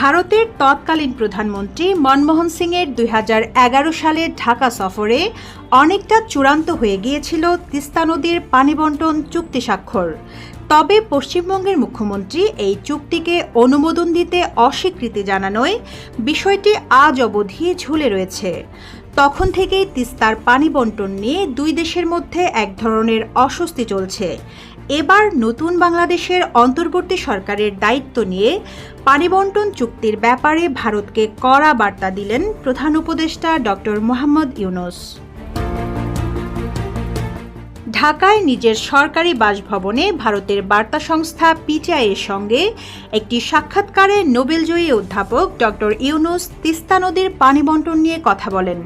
ভারতের তৎকালীন প্রধানমন্ত্রী মনমোহন সিংয়ের দুই এগারো সালের ঢাকা সফরে অনেকটা চূড়ান্ত হয়ে গিয়েছিল তিস্তা নদীর পানি বন্টন চুক্তি স্বাক্ষর। তবে পশ্চিমবঙ্গের মুখ্যমন্ত্রী এই চুক্তিকে অনুমোদন দিতে অস্বীকৃতি জানানোয় বিষয়টি আজ অবধি ঝুলে রয়েছে। তখন থেকেই তিস্তার পানি বন্টন নিয়ে দুই দেশের মধ্যে এক ধরনের অস্বস্তি চলছে। এবার নতুন বাংলাদেশের অন্তর্বর্তী সরকারের দায়িত্ব নিয়ে পানি বন্টন চুক্তির ব্যাপারে ভারতকে কড়া বার্তা দিলেন প্রধান উপদেষ্টা ডক্টর মোহাম্মদ ইউনুস। ঢাকায় নিজের সরকারি বাসভবনে ভারতের বার্তা সংস্থা পিটিআইয়ের সঙ্গে একটি সাক্ষাৎকারে নোবেলজয়ী অধ্যাপক ডক্টর ইউনুস তিস্তা নদীর পানি বন্টন নিয়ে কথা বলেন।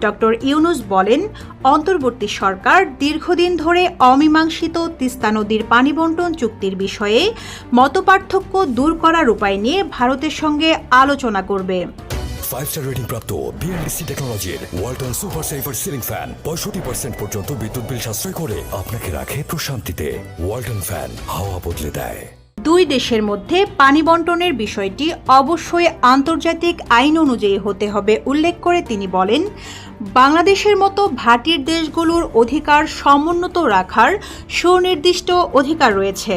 ডক্টর ইউনুস বলেন, অন্তর্বর্তী সরকার দীর্ঘদিন ধরে অমীমাংসিত তিস্তা নদীর পানি বন্টন চুক্তির বিষয়ে মতপার্থক্য দূর করার উপায় নিয়ে ভারতের সঙ্গে আলোচনা করবে। ওয়ালটন সুপার সিলিং ফ্যান পর্যন্ত বিদ্যুৎ বিল সাশ্রয় করে আপনাকে রাখে প্রশান্তিতে। ওয়ালটন ফ্যান হাওয়া বদলে দেয়। দুই দেশের মধ্যে পানি বন্টনের বিষয়টি অবশ্যই আন্তর্জাতিক আইন অনুযায়ী হতে হবে উল্লেখ করে তিনি বলেন, বাংলাদেশের মতো ভাটির দেশগুলোর অধিকার সমুন্নত রাখার সুনির্দিষ্ট অধিকার রয়েছে।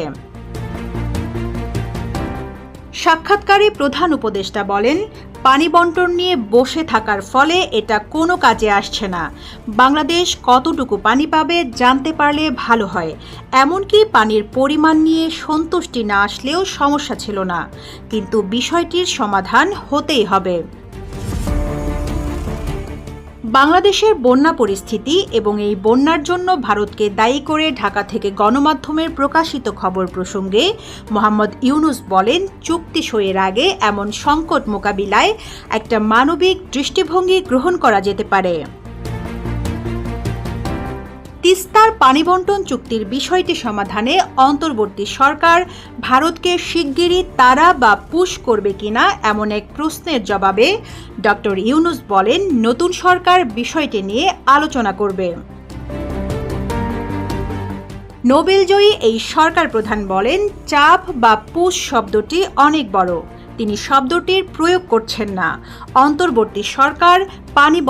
সাক্ষাৎকারে প্রধান উপদেষ্টা বলেন, পানি বন্টন নিয়ে বসে থাকার ফলে এটা কোনো কাজে আসছে না। বাংলাদেশ কতটুকু পানি পাবে জানতে পারলে ভালো হয়। এমনকি পানির পরিমাণ নিয়ে সন্তুষ্টি না আসলেও সমস্যা ছিল না। কিন্তু বিষয়টির সমাধান হতেই হবে। বাংলাদেশের বন্যা পরিস্থিতি এবং এই বন্যার জন্য ভারতকে দায়ী করে ঢাকা থেকে গণমাধ্যমের প্রকাশিত খবর প্রসঙ্গে মোহাম্মদ ইউনুস বলেন, চুক্তি সইয়ের আগে এমন সংকট মোকাবিলায় একটা মানবিক দৃষ্টিভঙ্গি গ্রহণ করা যেতে পারে। তিস্তার পানি বন্টন চুক্তির বিষয়টি সমাধানে অন্তর্বর্তী সরকার ভারতকে শিগগিরই তারা বা পুশ করবে কিনা এমন এক প্রশ্নের জবাবে ডক্টর ইউনুস বলেন, নতুন সরকার বিষয়টি নিয়ে আলোচনা করবে। নোবেলজয়ী এই সরকার প্রধান বলেন, চাপ বা পুশ শব্দটি অনেক বড়। তিনি শব্দটির প্রয়োগ করছেন না। অন্তর্বর্তী সরকার পানি